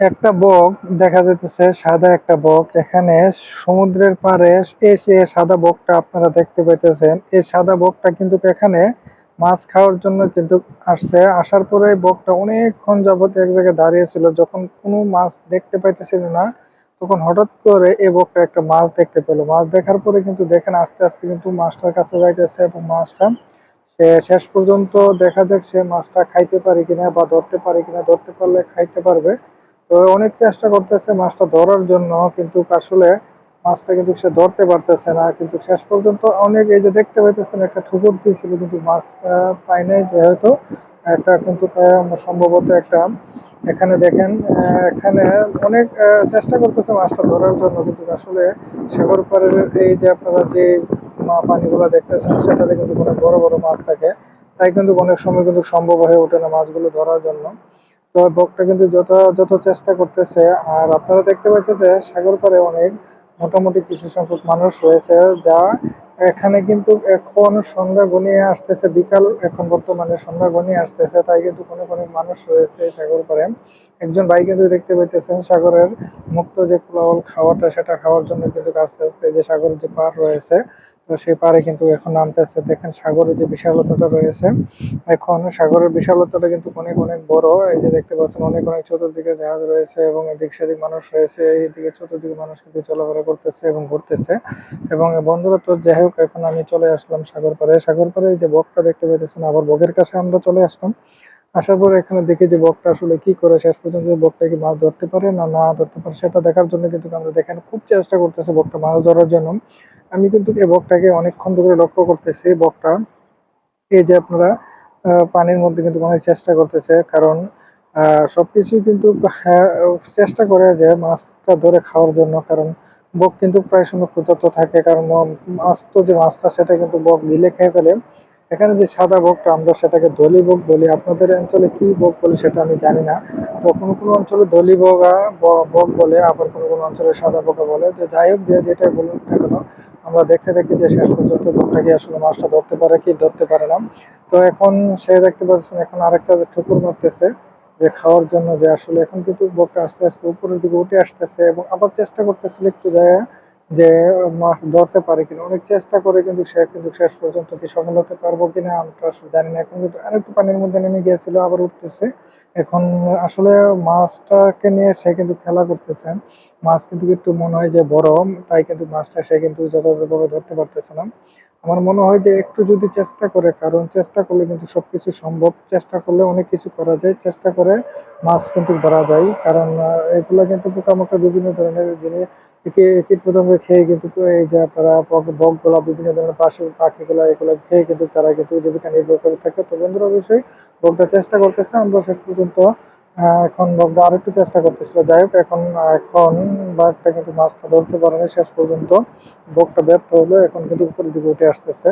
একটা বক, দেখা যাইতেছে সাদা একটা বক। এখানে সমুদ্রের পাড়ে এসে সাদা বকটা আপনারা দেখতে পাইতেছেন। এই সাদা বকটা কিন্তু এখানে মাছ খাওয়ার জন্য কিন্তু আসছে। আসার পরে বকটা অনেকক্ষণ যাবত এক জায়গায় দাঁড়িয়েছিল যখন কোনো মাছ দেখতে পাইতেছিল না, তখন হঠাৎ করে এই বকটা একটা মাছ দেখতে পেল। মাছ দেখার পরে কিন্তু দেখেন আস্তে আস্তে কিন্তু মাছটার কাছে যাইতেছে এবং মাছটা সে শেষ পর্যন্ত দেখা যাক সে মাছটা খাইতে পারে কিনা বা ধরতে পারে কিনা। ধরতে পারলে খাইতে পারবে। তো অনেক চেষ্টা করতেছে মাছটা ধরার জন্য, কিন্তু আসলে মাছটা কিন্তু সে ধরতে পারতেছে না। কিন্তু শেষ পর্যন্ত অনেক এই যে দেখতে পাইতেছেন, একটা ঠুকুর দিয়েছিল কিন্তু মাছ পায় নাই যেহেতু। একটা কিন্তু সম্ভবত একটা, এখানে দেখেন এখানে অনেক চেষ্টা করতেছে মাছটা ধরার জন্য, কিন্তু আসলে সাগর পাড়ের এই যে আপনারা যে পানিগুলো দেখতেছেন, সেটাতে কিন্তু অনেক বড় বড় মাছ থাকে। তাই কিন্তু অনেক সময় কিন্তু সম্ভব হয়ে ওঠে না মাছগুলো ধরার জন্য। তো বকটা কিন্তু যত চেষ্টা করতেছে, আর আপনারা দেখতে পাচ্ছেন যে সাগর পাড়ে অনেক মোটামুটি কিছু সংখ্যক মানুষ রয়েছে, যা এখানে কিন্তু এখন সন্ধ্যা ঘনিয়ে আসতেছে, বিকাল এখন বর্তমানে সন্ধ্যা ঘনিয়ে আসতেছে, তাই কিন্তু অনেক অনেক মানুষ রয়েছে সাগর পাড়ে। একজন ভাই কিন্তু দেখতে পাইতেছেন সাগরের মুক্ত যে কোলাহল খাওয়াটা, সেটা খাওয়ার জন্য কিন্তু আস্তে আস্তে যে সাগরের যে পার রয়েছে তো সেই পারে কিন্তু এখন নামতেছে। দেখেন সাগরের যে বিশালতাটা রয়েছে, এখন সাগরের বিশালতাটা কিন্তু অনেক অনেক বড়। এই যে দেখতে পাচ্ছেন, অনেক অনেক চতুর্দিকে জাহাজ রয়েছে এবং এদিক সেদিক মানুষ রয়েছে। এইদিকে চতুর্দিকে মানুষ কিন্তু চলাফেরা করতেছে এবং ঘুরতেছে। এবং বন্ধুরা, তো যাই হোক, এখন আমি চলে আসলাম সাগর পাড়ে। সাগর পাড়ে এই যে বকটা দেখতে পাইতেছেন, আবার বকের কাছে আমরা চলে আসলাম। আসার পরে এখানে দেখি যে বকটা আসলে কি করে শেষ পর্যন্ত বকটা কি মাছ ধরতে পারে না না ধরতে পারে সেটা দেখার জন্য কিন্তু আমরা দেখেন খুব চেষ্টা করতেছে বকটা মাছ ধরার জন্য। আমি কিন্তু এই বকটাকে অনেকক্ষণ ধরে লক্ষ্য করতেছি বকটা। এই যে আপনারা পানির মধ্যে কিন্তু অনেক চেষ্টা করতেছে কারণ সবকিছুই কিন্তু হ্যাঁ, চেষ্টা করে যে মাছটা ধরে খাওয়ার জন্য কারণ বক কিন্তু প্রায় সময় ক্ষুধার্ত থাকে কারণ মাছ তো যে মাছটা সেটা কিন্তু বক গিলে খেয়ে ফেলে। এখানে যে সাদা বকটা আমরা সেটাকে দলি বক বলি, আপনাদের অঞ্চলে কি বক বলি সেটা আমি জানি না। তো কোনো কোনো অঞ্চলে দলি বগা বক বলে, আবার কোনো কোনো অঞ্চলে সাদা বকা বলে। যে যাই হোক, যে যেটা বলুন না কেন, আমরা দেখতে দেখতে যে শেষ পর্যন্ত বকটাকে আসলে মাছটা ধরতে পারে কি ধরতে পারে না। তো এখন সে দেখতে পাচ্ছেন, এখন আরেকটা ঠুকুর মারতেছে, যে খাওয়ার জন্য যে আসলে এখন কিন্তু বকটা আস্তে আস্তে উপরের দিকে উঠে আসতেছে এবং আবার চেষ্টা করতেছিল একটু যায় যে মাছ ধরতে পারে কিনা, অনেক চেষ্টা করে, কিন্তু সে কিন্তু শেষ পর্যন্ত কি সফল হতে পারব কিনা, আমরা জানি না। এখন কিন্তু আরেকটু পানির মধ্যে নেমে গিয়েছিল, আবার উঠতেছে। এখন আসলে মাছটাকে নিয়ে সে কিন্তু খেলা করতেছে। মাছ কিন্তু একটু মনে হয় যে বড়, তাই কিন্তু মাছটা সে কিন্তু যথাযথভাবে ধরতে পারতেছে না। আমার মনে হয় যে একটু যদি চেষ্টা করে, কারণ চেষ্টা করলে কিন্তু সবকিছু সম্ভব। চেষ্টা করলে অনেক কিছু করা যায়, চেষ্টা করে মাছ কিন্তু ধরা যায়। কারণ এগুলো কিন্তু পোকামাকড় বিভিন্ন ধরনের জিনিস কীট পতঙ্গ খেয়ে কিন্তু এই যে আপনারা বকগুলা, বিভিন্ন ধরনের পাশে পাখিগুলা, এগুলো খেয়ে কিন্তু তারা কিন্তু জীবিকা নির্ভর করে থাকে। তো বন্ধুরা, অবশ্যই বকটা চেষ্টা করতেছে। আমরা শেষ পর্যন্ত এখন বকটা আরেকটু চেষ্টা করতেছিল। যাই হোক, এখন এখন বাঘটা কিন্তু মাছটা ধরতে পারেনি। শেষ পর্যন্ত বকটা ব্যর্থ হলো। এখন কিন্তু উপরের দিকে উঠে আসতেছে।